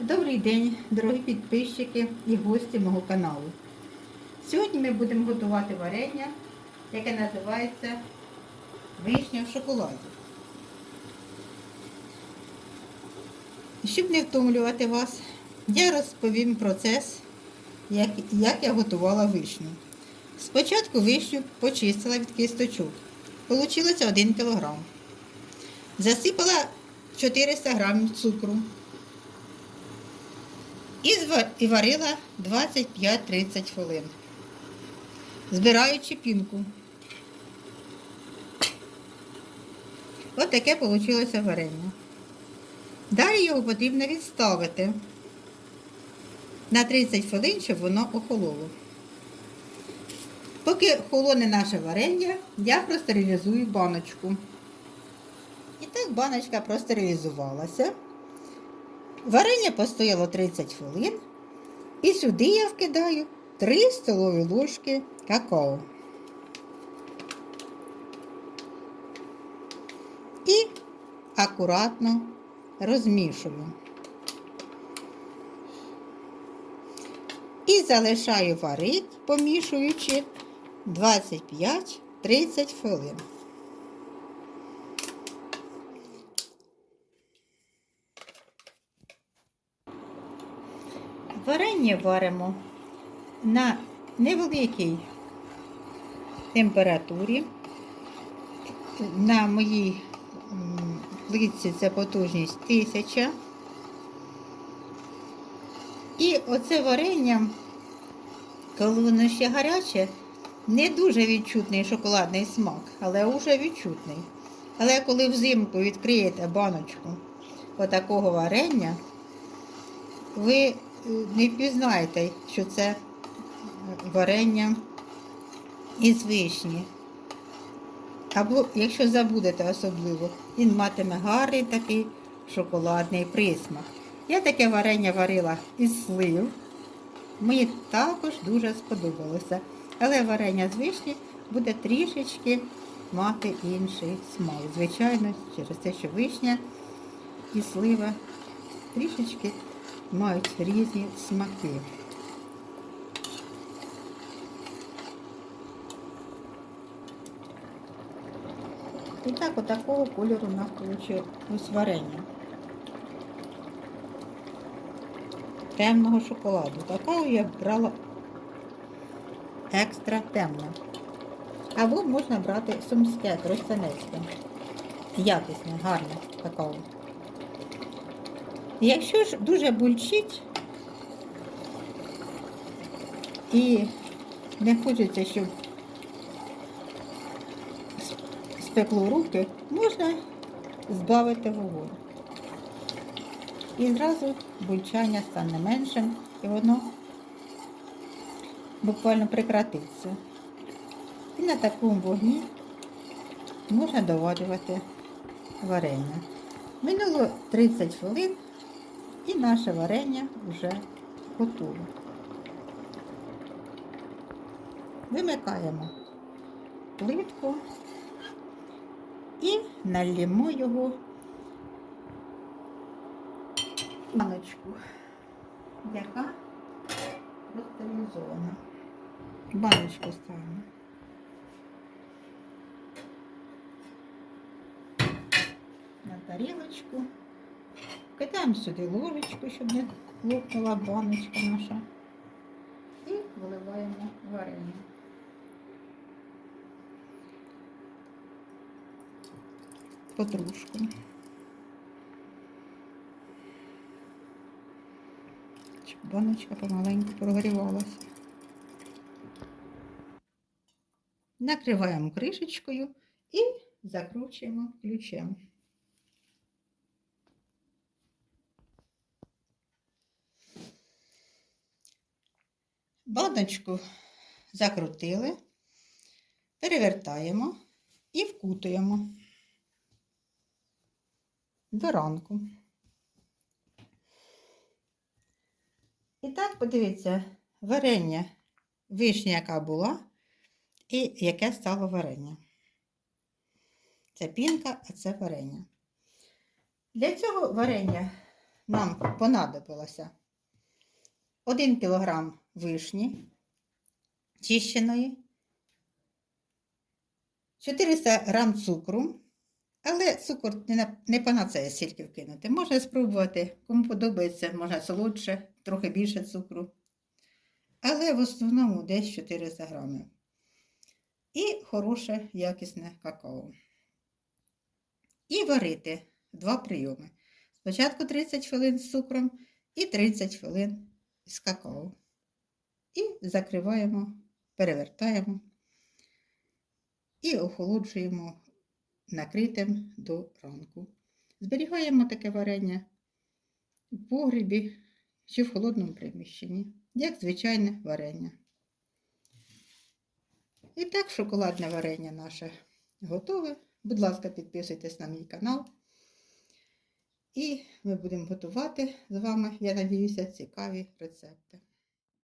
Добрий день, дорогі підписчики і гості мого каналу. Сьогодні ми будемо готувати варення, яке називається вишня в шоколаді. Щоб не втомлювати вас, я розповім процес, як, як я готувала вишню. Спочатку вишню почистила від кисточок. Получилося 1 кг. Засипала 400 г цукру. І, варила 25-30 хвилин, збираючи пінку. Ось таке вийшло варення. Далі його потрібно відставити на 30 хвилин, щоб воно охололо. Поки холоне наше варення, я простерилізую баночку. І так баночка простерилізувалася. Варення постояло 30 хвилин. І сюди я вкидаю 3 столові ложки какао. І акуратно розмішую. І залишаю варить, помішуючи 25-30 хвилин. Варення варимо на невеликій температурі. На моїй плитці це потужність 1000. І оце варення, коли воно ще гаряче, не дуже відчутний шоколадний смак, але вже відчутний. Але коли взимку відкриєте баночку отакого варення, ви не впізнаєте, що це варення із вишні. Або, якщо забудете особливо, він матиме гарний такий шоколадний присмак. Я таке варення варила із слив. Мені також дуже сподобалося. Але варення з вишні буде трішечки мати інший смак. Звичайно, через те, що вишня і слива трішечки мають різні смаки. І так, отакого кольору у нас вийшло варення. Темного шоколаду. Такого я брала екстра темне. Або можна брати сумське, тростянецьке. Якісне, гарне какао. Якщо ж дуже бульчить і не хочеться, щоб спекло руки, можна збавити вогонь. І зразу бульчання стане меншим і воно буквально прекратиться. І на такому вогні можна доварювати варення. Минуло 30 хвилин і наше варення вже готове. Вимикаємо плитку і налємо його баночку, яка простерилізована. Баночку ставимо. На тарілочку. Кидаємо сюди ложечку, щоб не лопнула баночка наша. І виливаємо варення. Потрошку. Щоб баночка помаленьку прогрівалася. Накриваємо кришечкою і закручуємо ключем. Баночку закрутили, перевертаємо і вкутуємо до ранку. І так, подивіться, варення, вишня, яка була, і яке стало варення. Це пінка, а це варення. Для цього варення нам понадобилося 1 кг вишні чищеної, 400 г цукру, але цукор не панацея стільки вкинути. Можна спробувати, кому подобається, можна солодше, трохи більше цукру. Але в основному десь 400 грамів. І хороше якісне какао. І варити два прийоми. Спочатку 30 хвилин з цукром і 30 хвилин з какао. І закриваємо, перевертаємо і охолоджуємо накритим до ранку. Зберігаємо таке варення в погрібі чи в холодному приміщенні, як звичайне варення. І так, шоколадне варення наше готове. Будь ласка, підписуйтесь на мій канал. І ми будемо готувати з вами, я надіюся, цікаві рецепти.